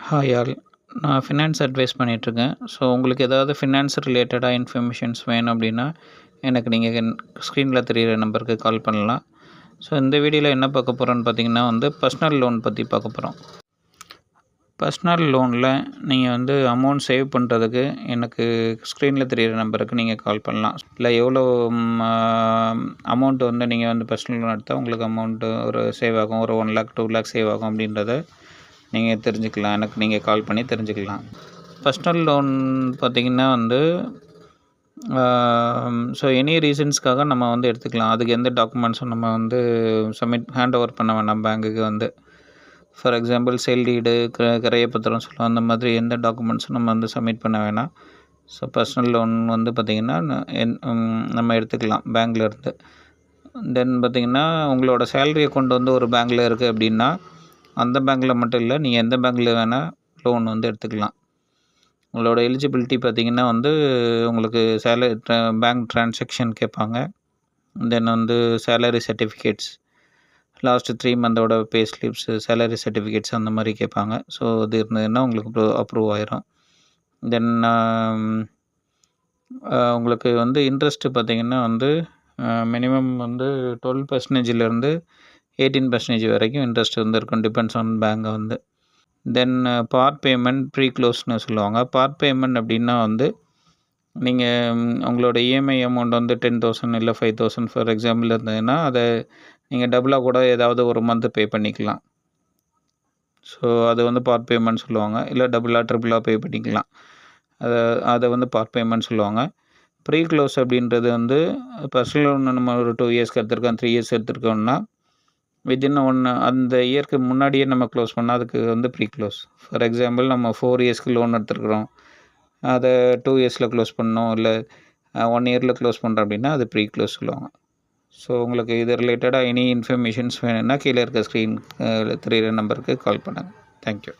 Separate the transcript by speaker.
Speaker 1: Hi all நான் finance advice பண்ணிகிட்ருக்கேன் so உங்களுக்கு ஏதாவது ஃபினான்ஸ் ரிலேட்டடாக இன்ஃபர்மேஷன்ஸ் வேணும் அப்படின்னா எனக்கு நீங்கள் ஸ்க்ரீனில் தெரிகிற நம்பருக்கு கால் பண்ணலாம். ஸோ இந்த வீடியோவில் என்ன பார்க்க போகிறோன்னு பார்த்தீங்கன்னா வந்து பர்சனல் லோன் பற்றி பார்க்க போகிறோம் பர்சனல் லோனில் நீங்கள் வந்து அமௌண்ட் சேவ் பண்ணுறதுக்கு எனக்கு ஸ்க்ரீனில் தெரிகிற நம்பருக்கு நீங்கள் கால் பண்ணலாம். இல்லை எவ்வளோ அமௌண்ட் வந்து நீங்கள் வந்து பர்சனல் லோன் எடுத்தால் உங்களுக்கு அமௌண்ட்டு ஒரு சேவ் ஆகும். ஒரு one lakh two lakh save ஆகும் அப்படின்றத நீங்கள் தெரிஞ்சுக்கலாம். எனக்கு நீங்கள் கால் பண்ணி தெரிஞ்சுக்கலாம். பர்சனல் லோன் பார்த்திங்கன்னா வந்து ஸோ எனி ரீசன்ஸ்க்காக நம்ம வந்து எடுத்துக்கலாம். அதுக்கு எந்த டாக்குமெண்ட்ஸும் நம்ம வந்து சப்மிட் ஹேண்ட் ஓவர் பண்ண வேணாம் பேங்க்குக்கு வந்து. ஃபார் எக்ஸாம்பிள் சேல் டீடு கிரைய பத்திரம் சொல்லுவோம். அந்த மாதிரி எந்த டாக்குமெண்ட்ஸும் நம்ம வந்து சப்மிட் பண்ண வேணாம். ஸோ பர்சனல் லோன் வந்து பார்த்திங்கன்னா நம்ம எடுத்துக்கலாம் பேங்க்லேருந்து தென் பார்த்திங்கன்னா உங்களோட சேலரி அக்கௌண்ட் வந்து ஒரு பேங்க்கில் இருக்குது அப்படின்னா அந்த பேங்க்கில் மட்டும் இல்லை நீங்கள் எந்த பேங்க்கில் வேணால் லோன் வந்து எடுத்துக்கலாம். உங்களோட எலிஜிபிலிட்டி பார்த்திங்கன்னா வந்து உங்களுக்கு சேலரி பேங்க் ட்ரான்சாக்ஷன் கேட்பாங்க தென் வந்து சேலரி சர்டிஃபிகேட்ஸ் லாஸ்ட்டு த்ரீ மந்தோட பே ஸ்லிப்ஸு சேலரி சர்டிஃபிகேட்ஸ் அந்த மாதிரி கேட்பாங்க ஸோ இது இருந்ததுன்னா உங்களுக்கு அப்ரூவ் அப்ரூவ் ஆயிரும். தென் um, உங்களுக்கு வந்து இன்ட்ரெஸ்ட்டு பார்த்திங்கன்னா வந்து மினிமம் வந்து டுவெல் பர்சன்டேஜிலேருந்து எயிட்டீன் பர்சன்டேஜ் வரைக்கும் இன்ட்ரெஸ்ட் வந்து இருக்கும் டிபெண்ட்ஸ் ஆன் பேங்கை வந்து தென் பார்ட் பேமெண்ட் ப்ரீ க்ளோஸ்னு சொல்லுவாங்க. பார்ட் பேமெண்ட் அப்படின்னா வந்து நீங்கள் உங்களோட இஎம்ஐ அமௌண்ட் வந்து டென் தௌசண்ட் இல்லை ஃபைவ் தௌசண்ட் ஃபார் எக்ஸாம்பிள் இருந்ததுன்னா அதை நீங்கள் டபுளாக கூட ஏதாவது ஒரு மந்த் பே பண்ணிக்கலாம். ஸோ அது வந்து பார்ட் பேமெண்ட் சொல்லுவாங்க. இல்லை டபுளாக ட்ரிபிளாக பே பண்ணிக்கலாம். அதை அதை வந்து பார்ட் பேமெண்ட் சொல்லுவாங்க. ப்ரீ க்ளோஸ் அப்படின்றது வந்து பர்சனல் லோன் நம்ம ஒரு டூ இயர்ஸ்க்கு எடுத்திருக்கோம் த்ரீ இயர்ஸ் எடுத்திருக்கோம்னா வித்தின் ஒன் அந்த இயர்க்கு முன்னாடியே நம்ம க்ளோஸ் பண்ணால் அதுக்கு வந்து ப்ரீ க்ளோஸ் ஃபார் எக்ஸாம்பிள் நம்ம ஃபோர் இயர்ஸ்க்கு லோன் எடுத்துருக்குறோம். அதை டூ இயர்ஸில் க்ளோஸ் பண்ணோம். இல்லை ஒன் இயரில் க்ளோஸ் பண்ணுறோம் அப்படின்னா அது ப்ரீ க்ளோஸ் சொல்லுவாங்க ஸோ உங்களுக்கு இது ரிலேட்டடாக எனி இன்ஃபர்மேஷன்ஸ் வேணும்னா கீழே இருக்க ஸ்க்ரீன் த்ரீ நம்பருக்கு கால் பண்ணுங்கள் தேங்க்யூ